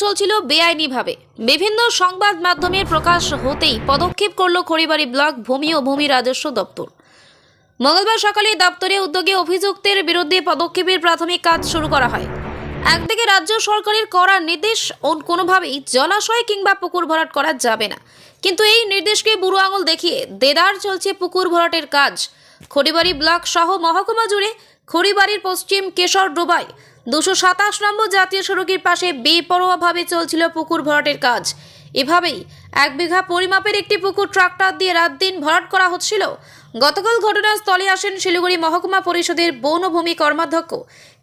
চলছিল বেআইনিভাবে। বিভিন্ন সংবাদ মাধ্যমের প্রকাশ হতেই পদক্ষেপ করল খড়িবাড়ি ব্লক ভূমি ও ভূমি রাজস্ব দপ্তর। মঙ্গলবার সকালে দপ্তরে উদ্যোগে অভিযুক্তের বিরুদ্ধে পদক্ষেপের প্রাথমিক কাজ শুরু করা হয়। একদিকে রাজ্য সরকারের করা নির্দেশ কোনোভাবেই জলাশয় কিংবা পুকুর ভরাট করা যাবে না। কিন্তু এই নির্দেশকে বুড়ো আঙুল দেখিয়ে দেদার চলছে পুকুর ভরাটের কাজ। খড়িবাড়ি ব্লক সহ মহকুমা জুড়ে খড়িবাড়ির পশ্চিম কেশর ডোবায় দুশো সাতাশ নম্বর জাতীয় সড়কের পাশে বেপরোয়াভাবে চলছিল পুকুর ভরাটের কাজ। এভাবেই এক বিঘা পরিমাপের একটি পুকুর ট্রাক্টর দিয়ে রাত দিন ভরাট করা হচ্ছিল। গতকাল ঘটনাস্থলে আসেন শিলিগুড়ি মহকুমা পরিষদের বনভূমি কর্মাধ্যক্ষ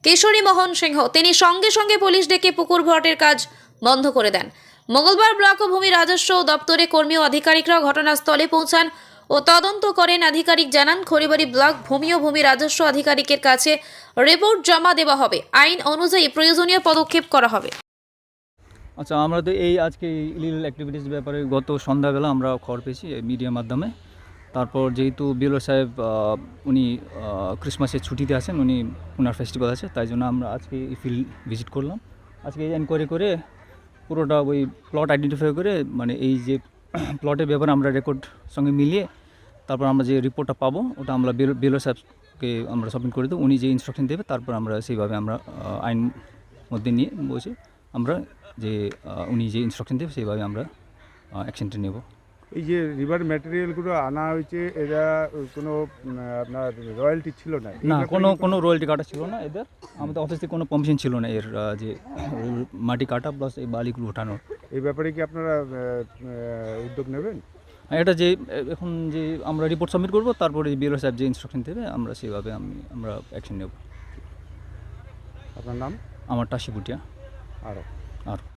কেশরী মোহন সিংহ। তিনি সঙ্গে সঙ্গে পুলিশ ডেকে পুকুর ভরাটের কাজ বন্ধ করে দেন। মঙ্গলবার ব্লক ও ভূমি রাজস্ব দপ্তরে কর্মী ও আধিকারিকরা ঘটনাস্থলে পৌঁছান। ও তদন্ত করেন আধিকারিক জানান, খড়িবাড়ি ব্লক ভূমি ও ভূমি রাজস্ব আধিকারিকের কাছে রিপোর্ট জমা দেওয়া হবে। আইন অনুযায়ী প্রয়োজনীয় পদক্ষেপ করা হবে। আচ্ছা আমরা তো এই আজকে ইলিগাল অ্যাক্টিভিটিস ব্যাপারে গত সন্ধ্যাবেলা আমরা খবর পেয়েছি মিডিয়ার মাধ্যমে। তারপর যেহেতু বিএলও সাহেব উনি ক্রিসমাসের ছুটিতে আছেন, উনি ওনার ফেস্টিভ্যাল আছে, তাই জন্য আমরা আজকে এই ফিল্ড ভিজিট করলাম। আজকে এই এনকোয়ারি করে পুরোটা ওই প্লট আইডেন্টিফাই করে মানে এই যে প্লটের ব্যাপারে আমরা রেকর্ড সঙ্গে মিলিয়ে তারপর আমরা যে রিপোর্টটা পাবো ওটা আমরা বিএলও সাহেবকে আমরা সাবমিট করে দেবো। উনি যে ইনস্ট্রাকশন দেবে তারপর আমরা সেইভাবে আমরা আইন মধ্যে নিয়ে বসে আমরা যে উনি যে ইনস্ট্রাকশন দেবে সেইভাবে আমরা অ্যাকশনটা নেব। এই যে রিভার ম্যাটেরিয়ালগুলো আনা হয়েছে এরা কোনো আপনার রয়্যালটি ছিল না? না কোনো কোনো রয়্যালটি কাটা ছিল না এদের। আমাদের অফিস থেকে কোনো পারমিশন ছিল না এর যে মাটি কাটা প্লাস এই বালিগুলো ওঠানোর। এই ব্যাপারে কি আপনারা উদ্যোগ নেবেন? এটা যে এখন যে আমরা রিপোর্ট সাবমিট করব তারপরে বিএলও সাহেব যে ইনস্ট্রাকশন দেবে আমরা সেইভাবে আমি আমরা অ্যাকশন নেব। আপনার নাম? আমার টাশি টাসিপুটিয়া আরও আর